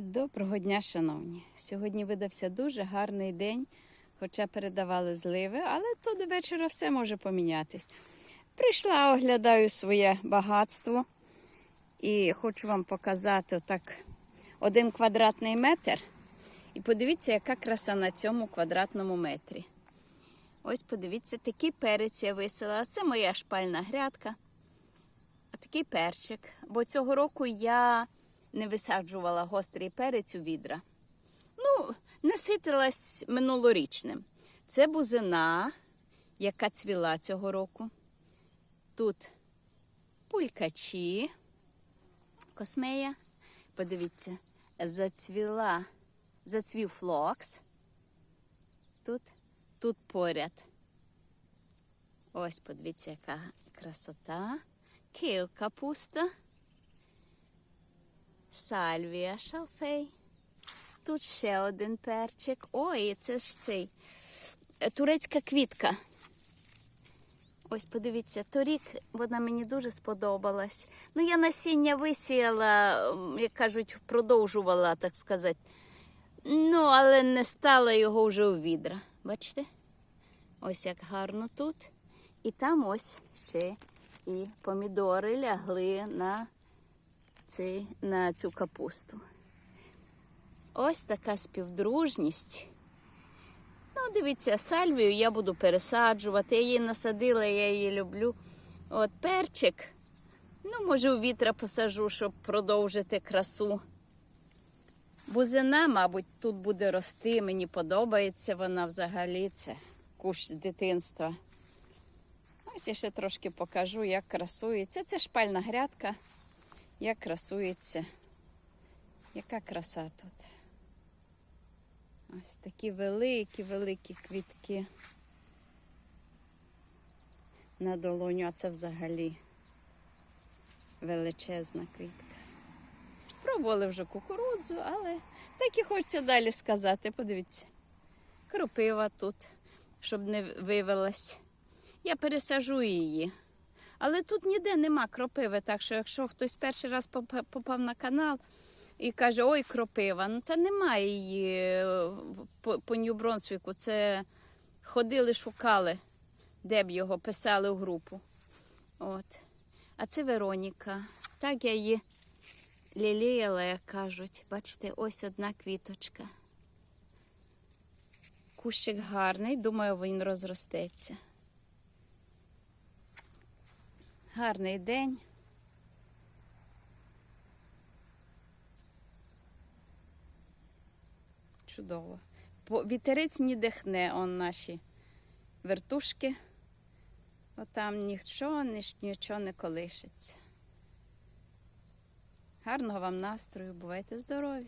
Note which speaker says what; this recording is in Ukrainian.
Speaker 1: Доброго дня, шановні! Сьогодні видався дуже гарний день, хоча передавали зливи, але то до вечора все може помінятись. Прийшла, оглядаю своє багатство і хочу вам показати так один квадратний метр. І подивіться, яка краса на цьому квадратному метрі. Ось подивіться, такий перець я висила. Це моя шпальна грядка. А такий перчик. Бо цього року я не висаджувала гострий перець у відра. Ну, наситилась минулорічним. Це бузина, яка цвіла цього року. Тут пулькачі, космея. Подивіться, зацвіла, зацвів флокс. Тут, тут поряд. Ось, подивіться, яка красота. Кил капуста. Сальвія шалфей. Тут ще один перчик. Ой, це ж цей е, турецька квітка. Ось подивіться, торік вона мені дуже сподобалась. Ну, я насіння висіяла, як кажуть, продовжувала, так сказати. Ну, але не стала його вже у відра. Бачите? Ось як гарно тут. І там ось ще і помідори лягли на цей, на цю капусту. Ось така співдружність. Ну, дивіться, сальвію я буду пересаджувати. Я її насадила, я її люблю. От перчик. Ну, може, у вітра посажу, щоб продовжити красу. Бузина, мабуть, тут буде рости. Мені подобається вона взагалі. Це кущ з дитинства. Ось я ще трошки покажу, як красується. Це шпальна грядка як красується. Яка краса тут. Ось такі великі, великі квітки на долоню, а це взагалі величезна квітка. Пробували вже кукурудзу, але так і хочеться далі сказати. Подивіться, кропива тут, щоб не вивелась. Я пересажу її. Але тут ніде нема кропиви, так що якщо хтось перший раз попав на канал і каже, ой, кропива, ну та немає її е, по, по Нью-Бронсвіку. Це ходили, шукали, де б його писали в групу. От. А це Вероніка. Так я її ліліяла, як кажуть. Бачите, ось одна квіточка. Кущик гарний, думаю, він розростеться. Гарний день. Чудово. Вітерець не дихне, он наші вертушки. Отам нічого, нічого не колишиться. Гарного вам настрою, бувайте здорові!